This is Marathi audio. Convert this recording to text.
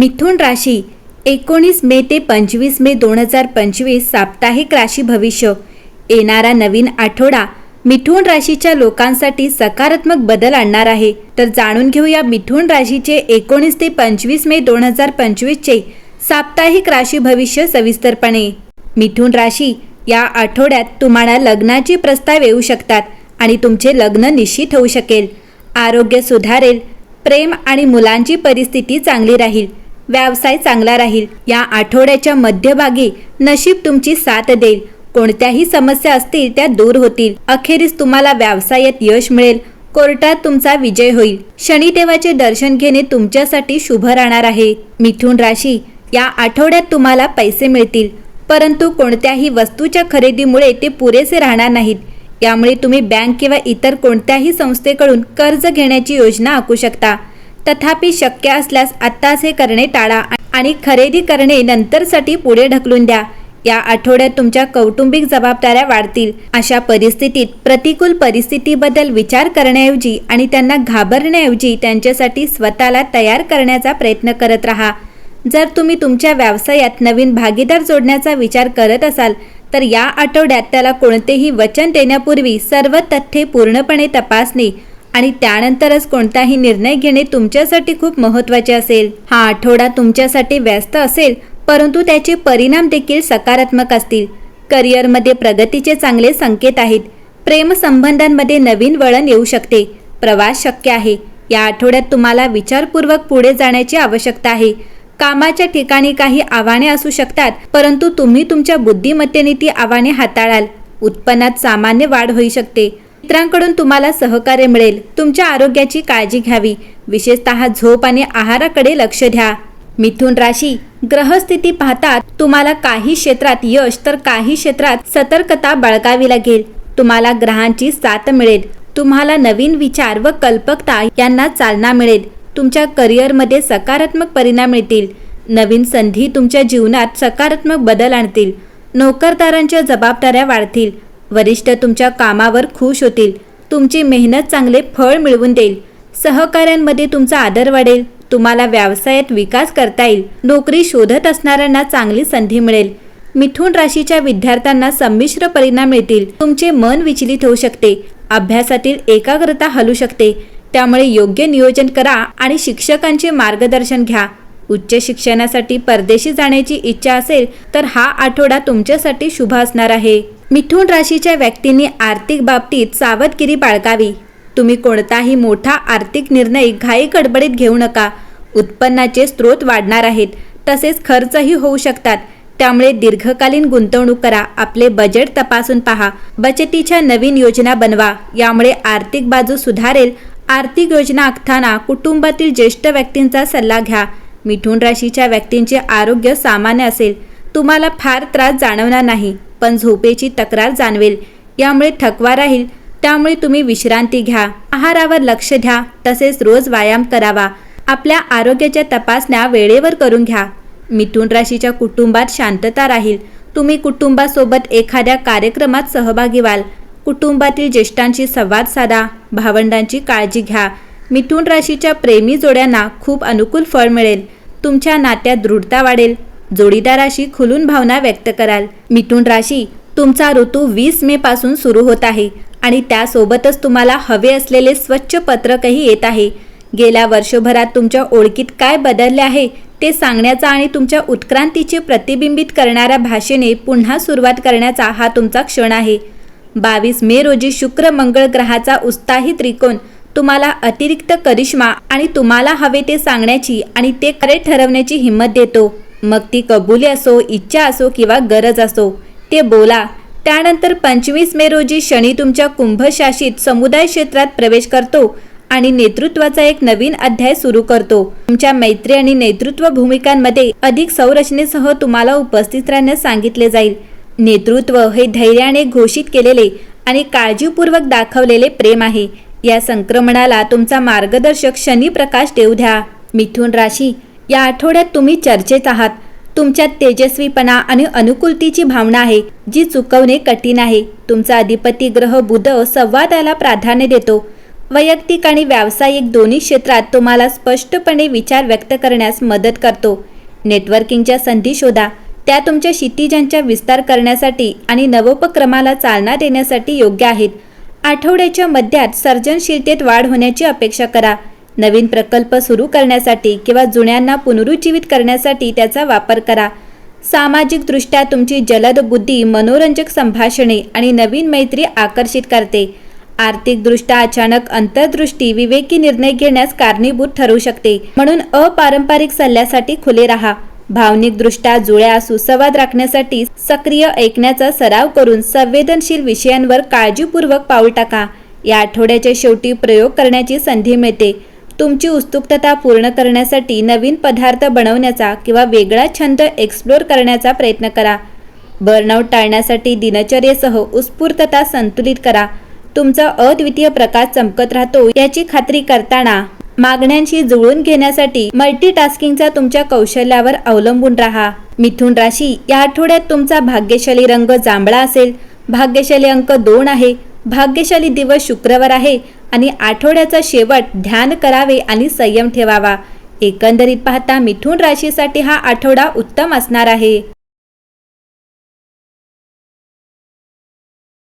मिथुन राशी एकोणीस मे ते पंचवीस मे दोन हजार पंचवीस साप्ताहिक राशी भविष्य. येणारा नवीन आठवडा मिथुन राशीच्या लोकांसाठी सकारात्मक बदल आणणार आहे. तर जाणून घेऊया मिथुन राशीचे एकोणीस ते पंचवीस मे दोन हजार पंचवीसचे साप्ताहिक राशी भविष्य सविस्तरपणे. मिथुन राशी या आठवड्यात तुम्हाला लग्नाचे प्रस्ताव येऊ शकतात आणि तुमचे लग्न निश्चित होऊ शकेल. आरोग्य सुधारेल प्रेम आणि मुलांची परिस्थिती चांगली राहील. व्यवसाय चांगला राहील. या आठवड्याच्या मध्यभागी नशीब तुमची साथ देईल. कोणत्याही समस्या असतील त्या दूर होतील. अखेरीस तुम्हाला व्यवसायात यश मिळेल. कोर्टात तुमचा विजय होईल. शनिदेवाचे दर्शन घेणे तुमच्यासाठी शुभ राहणार आहे. मिथुन राशी या आठवड्यात तुम्हाला पैसे मिळतील. परंतु कोणत्याही वस्तूच्या खरेदीमुळे ते पुरेसे राहणार नाहीत. यामुळे तुम्ही बँक किंवा इतर कोणत्याही संस्थेकडून कर्ज घेण्याची योजना आखू शकता. तथापि शक्य असल्यास आत्ताच हे करणे टाळा आणि खरेदी करणे नंतरसाठी पुढे ढकलून द्या. या आठवड्यात तुमच्या कौटुंबिक जबाबदाऱ्या वाढतील. अशा परिस्थितीत प्रतिकूल परिस्थितीबद्दल विचार करण्याऐवजी आणि त्यांना घाबरण्याऐवजी त्यांच्यासाठी स्वतःला तयार करण्याचा प्रयत्न करत राहा. जर तुम्ही तुमच्या व्यवसायात नवीन भागीदार जोडण्याचा विचार करत असाल तर या आठवड्यात त्याला कोणतेही वचन देण्यापूर्वी सर्व तथ्ये पूर्णपणे तपासणे आणि त्यानंतरच कोणताही निर्णय घेणे तुमच्यासाठी खूप महत्त्वाचे असेल. हा आठवडा तुमच्यासाठी व्यस्त असेल परंतु त्याचे परिणाम देखील सकारात्मक असतील. करिअरमध्ये प्रगतीचे चांगले संकेत आहेत. प्रेमसंबंधांमध्ये नवीन वळण येऊ शकते. प्रवास शक्य आहे. या आठवड्यात तुम्हाला विचारपूर्वक पुढे जाण्याची आवश्यकता आहे. कामाच्या ठिकाणी काही आव्हाने असू शकतात परंतु तुम्ही तुमच्या बुद्धिमत्तेने ती आव्हाने हाताळाल. उत्पन्नात सामान्य वाढ होऊ शकते. मित्रांकडून तुम्हाला सहकार्य मिळेल. तुमच्या आरोग्याची काळजी घ्यावी. विशेषतः झोप आणि आहाराकडे लक्ष द्या. मिथुन राशी ग्रहस्थिती पाहता तुम्हाला काही क्षेत्रात यश तर काही क्षेत्रात सतर्कता बाळगावी लागेल. तुम्हाला ग्रहांची साथ मिळेल. तुम्हाला नवीन विचार व कल्पकता यांना चालना मिळेल. तुमच्या करिअरमध्ये सकारात्मक परिणाम मिळतील नवीन संधी तुमच्या जीवनात सकारात्मक बदल आणतील. नोकरदारांच्या जबाबदाऱ्या वाढतील. वरिष्ठ तुमच्या कामावर खुश होतील. तुमची मेहनत चांगले फळ मिळवून देईल. सहकाऱ्यांमध्ये तुमचा आदर वाढेल. तुम्हाला व्यवसायात विकास करता येईल. नोकरी शोधत असणाऱ्यांना चांगली संधी मिळेल. मिथुन राशीच्या विद्यार्थ्यांना संमिश्र परिणाम मिळतील. तुमचे मन विचलित होऊ शकते. अभ्यासातील एकाग्रता हलू शकते. त्यामुळे योग्य नियोजन करा आणि शिक्षकांचे मार्गदर्शन घ्या. उच्च शिक्षणासाठी परदेशी जाण्याची इच्छा असेल तर हा आठवडा तुमच्यासाठी शुभ असणार आहे. मिथुन राशीच्या व्यक्तींनी आर्थिक बाबतीत सावधगिरी बाळगावी. तुम्ही कोणताही मोठा आर्थिक निर्णय घाई गडबडीत घेऊ नका. उत्पन्नाचे स्रोत वाढणार आहेत. तसेच खर्चही होऊ शकतात. त्यामुळे दीर्घकालीन गुंतवणूक करा. आपले बजेट तपासून पहा. बचतीच्या नवीन योजना बनवा. यामुळे आर्थिक बाजू सुधारेल. आर्थिक योजना आखताना कुटुंबातील ज्येष्ठ व्यक्तींचा सल्ला घ्या. मिथुन राशीच्या व्यक्तींचे आरोग्य सामान्य असेल. तुम्हाला फार त्रास जाणवणार नाही पण झोपेची तक्रार जाणवेल. यामुळे थकवा राहील त्यामुळे तुम्ही विश्रांती घ्या. आहारावर लक्ष द्या तसेच रोज व्यायाम करावा. आपल्या आरोग्याच्या तपासण्या वेळेवर करून घ्या. मिथुन राशीच्या कुटुंबात शांतता राहील. तुम्ही कुटुंबासोबत एखाद्या कार्यक्रमात सहभागी व्हाल. कुटुंबातील ज्येष्ठांशी संवाद साधा भावंडांची काळजी घ्या. मिथुन राशीच्या प्रेमी जोड्यांना खूप अनुकूल फळ मिळेल. तुमच्या नात्यात दृढता वाढेल. जोडीदाराशी खुलून भावना व्यक्त कराल. मिथुन राशी तुमचा ऋतू वीस मे पासून सुरू होत आहे आणि त्यासोबतच तुम्हाला हवे असलेले स्वच्छ पत्रकही येत आहे. गेल्या वर्षभरात तुमच्या ओळखीत काय बदलले आहे ते सांगण्याचा आणि तुमच्या उत्क्रांतीचे प्रतिबिंबित करणाऱ्या भाषेने पुन्हा सुरुवात करण्याचा हा तुमचा क्षण आहे. बावीस मे रोजी शुक्र मंगळ ग्रहाचा उत्साही त्रिकोण तुम्हाला अतिरिक्त करिश्मा आणि तुम्हाला हवे ते सांगण्याची आणि ते खरे ठरवण्याची हिंमत देतो. मग ती कबुली असो इच्छा असो किंवा गरज असो ते बोला. त्यानंतर पंचवीस मे रोजी शनी तुमच्या कुंभशासित समुदाय क्षेत्रात प्रवेश करतो आणि नेतृत्वाचा एक नवीन अध्याय सुरू करतो. तुमच्या मैत्री आणि नेतृत्व भूमिकांमध्ये अधिक संरचनेसह तुम्हाला उपस्थित राहण्यास सांगितले जाईल. नेतृत्व हे धैर्याने घोषित केलेले आणि काळजीपूर्वक दाखवलेले प्रेम आहे. या संक्रमणाला तुमचा मार्गदर्शक शनी प्रकाश देऊ द्या. मिथुन राशी या आठवड्यात तुम्ही चर्चेत आहात. तुमच्यात तेजस्वीपणा आणि अनुकूलतेची भावना आहे जी चुकवणे कठीण आहे. तुमचा अधिपती ग्रह बुध संवादाला प्राधान्य देतो. वैयक्तिक आणि व्यावसायिक दोन्ही क्षेत्रात तुम्हाला स्पष्टपणे विचार व्यक्त करण्यास मदत करतो. नेटवर्किंगच्या संधी शोधा. त्या तुमच्या क्षितिजांच्या विस्तार करण्यासाठी आणि नवोपक्रमाला चालना देण्यासाठी योग्य आहेत. आठवड्याच्या मध्यात सर्जनशीलतेत वाढ होण्याची अपेक्षा करा. नवीन प्रकल्प सुरू करण्यासाठी किंवा जुन्यांना पुनरुज्जीवित करण्यासाठी त्याचा वापर करा. सामाजिकदृष्ट्या तुमची जलद बुद्धी मनोरंजक संभाषणे आणि नवीन मैत्री आकर्षित करते. आर्थिकदृष्ट्या अचानक अंतर्दृष्टी विवेकी निर्णय घेण्यास कारणीभूत ठरू शकते. म्हणून अपारंपरिक सल्ल्यासाठी खुले राहा. भावनिकदृष्ट्या जुळ्या सुसंवाद राखण्यासाठी सक्रिय ऐकण्याचा सराव करून संवेदनशील विषयांवर काळजीपूर्वक पाऊल टाका. या आठवड्याच्या शेवटी प्रयोग करण्याची संधी मिळते. तुमची उत्सुकता पूर्ण करण्यासाठी नवीन पदार्थ बनवण्याचा किंवा वेगळा छंद एक्सप्लोर करण्याचा प्रयत्न करा. बर्नआउट टाळण्यासाठी दिनचर्येसह उत्स्फूर्तता संतुलित करा. तुमचा अद्वितीय प्रकाश चमकत राहतो याची खात्री करताना मागण्यांशी जुळून घेण्यासाठी मल्टीटास्किंगचा तुमच्या कौशल्यावर अवलंबून राहा. मिथुन राशी या आठवड्यात तुमचा भाग्यशाली रंग जांभळा असेल. भाग्यशाली अंक दोन आहे. भाग्यशाली दिवस शुक्रवार आहे. आणि आठवड्याचा शेवट ध्यान करावे आणि संयम ठेवावा. एकंदरीत पाहता मिथुन राशीसाठी हा आठवडा उत्तम असणार आहे.